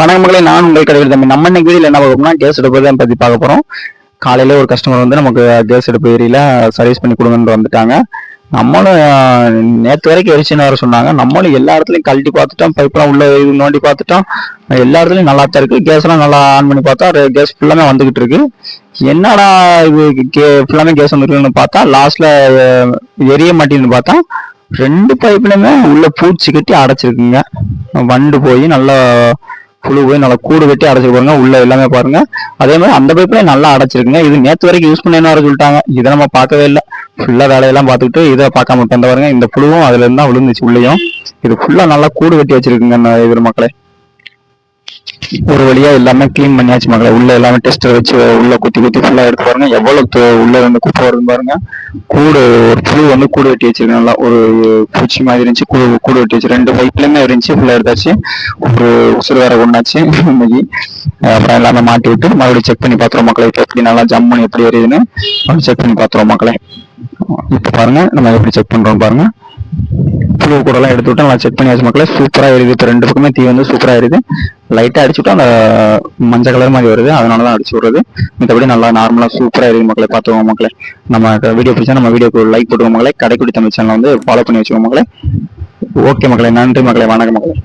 வணக்கங்களே நான் உங்கள் கடையில் தம்பி. நம்ம இன்னைக்கு வீடியோல என்ன பார்க்க போறோம்னா கேஸ் எடுப்பு தான் பற்றி பார்க்க போகிறோம் காலையில் ஒரு கஸ்டமர் வந்து நமக்கு uh, கேஸ் எடுப்பு ஏரியில் சர்வீஸ் பண்ணி கொடுங்கன்னு வந்துட்டாங்க. நம்மளும் uh, நேற்று வரைக்கும் எரிச்சுன்னு வர சொன்னாங்க. நம்மளும் எல்லா இடத்துலையும் கழட்டி பார்த்துட்டோம். பைப்லாம் உள்ள நோண்டி பார்த்துட்டோம். எல்லா இடத்துலையும் நல்லா தான் இருக்குது கேஸ்லாம் நல்லா ஆன் பண்ணி பார்த்தா கேஸ் ஃபுல்லாமே வந்துக்கிட்டு இருக்கு. என்னடா இது? கே ஃபுல்லாமே கேஸ் வந்துருக்குன்னு பார்த்தா லாஸ்ட்டில் uh, எரிய மாட்டேன்னு பார்த்தா ரெண்டு பைப்லையுமே உள்ள பூச்சி கட்டி அடைச்சிருக்குங்க. வண்டு போய் நல்லா புழு போய் நல்லா கூடு வெட்டி அடைச்சிட்டு போங்க உள்ள எல்லாமே பாருங்க. அதே மாதிரி அந்த பைப்லயும் நல்லா அடைச்சிருக்குங்க. இது நேற்று வரைக்கும் யூஸ் பண்ணேன்னு வர சொல்லிட்டாங்க. இதை நம்ம பார்க்கவே இல்லை. ஃபுல்லா வேலையெல்லாம் பார்த்துக்கிட்டு இதை பார்க்காம விட்டு பாருங்க. இந்த புழுவும் அதுல இருந்தா விழுந்துச்சு உள்ளேயும். இது ஃபுல்லா நல்லா கூடு வெட்டி வச்சிருக்குங்க இந்த இவர் மக்களே. ஒரு வழியா எல்லாமே க்ளீன் பண்ணியாச்சு மக்களை. உள்ள எல்லாமே டெஸ்டர் வச்சு உள்ள குத்தி குத்தி ஃபுல்லா எடுத்து பாருங்க. எவ்வளவு உள்ள இருந்து குப்பை வருது பாருங்க. கூடு ஒரு புழு வந்து கூடு வெட்டி வச்சிருக்கு நல்லா ஒரு பூச்சி மாதிரி இருந்துச்சு. கூடு கூடு வெட்டி வச்சு ரெண்டு பைப்லயுமே இருந்துச்சு. ஃபுல்லா எடுத்தாச்சு. ஒரு உசுறு வேற ஒண்ணாச்சு இன்னைக்கு அப்புறம் எல்லாமே மாட்டி விட்டு மறுபடியும் செக் பண்ணி பாத்துறோம் மக்களை. இப்ப எப்படி நல்லா ஜம்முன்னு எப்படி வருதுன்னு செக் பண்ணி பாத்துறோம் மக்களை. இப்ப பாருங்க நம்ம எப்படி செக் பண்றோம் பாருங்க. புழு கூட எல்லாம் எடுத்து விட்டு நல்லா செக் பண்ணியாச்சு மக்களை. சூப்பரா இருக்குது இப்ப ரெண்டு பக்கமே தீ வந்து சூப்பரா எரியுது. லைட்டா அடிச்சு விட்டா அந்த மஞ்சள் கலர் மாதிரி வருது. அதனால தான் அடிச்சு விடுறது. மத்தபடி நல்லா நார்மலா சூப்பராக எரியுது மக்களே பார்த்துக்கோங்க மக்களே. நம்ம வீடியோ பிடிச்சா நம்ம வீடியோக்கு லைக் போட்டுக்கோங்க மக்களே. கடைக்குடி தமிழ் சேனலை வந்து ஃபாலோ பண்ணி வச்சுக்கோங்க மக்களே. ஓகே மக்களே. நன்றி மக்களே. வணக்கம் மக்களே.